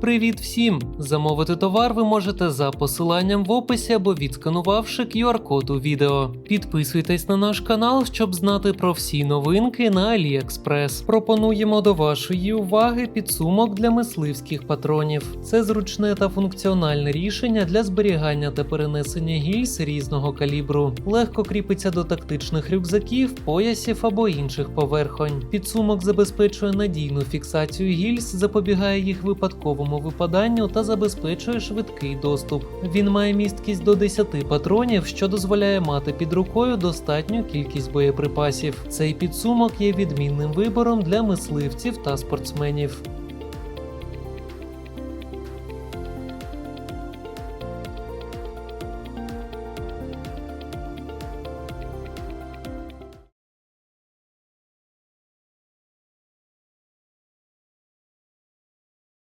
Привіт всім! Замовити товар ви можете за посиланням в описі або відсканувавши QR-код у відео. Підписуйтесь на наш канал, щоб знати про всі новинки на AliExpress. Пропонуємо до вашої уваги підсумок для мисливських патронів. Це зручне та функціональне рішення для зберігання та перенесення гільз різного калібру. Легко кріпиться до тактичних рюкзаків, поясів або інших поверхонь. Підсумок забезпечує надійну фіксацію гільз, запобігає їх випадковому випаданню та забезпечує швидкий доступ. Він має місткість до 10 патронів, що дозволяє мати під рукою достатню кількість боєприпасів. Цей підсумок є відмінним вибором для мисливців та спортсменів.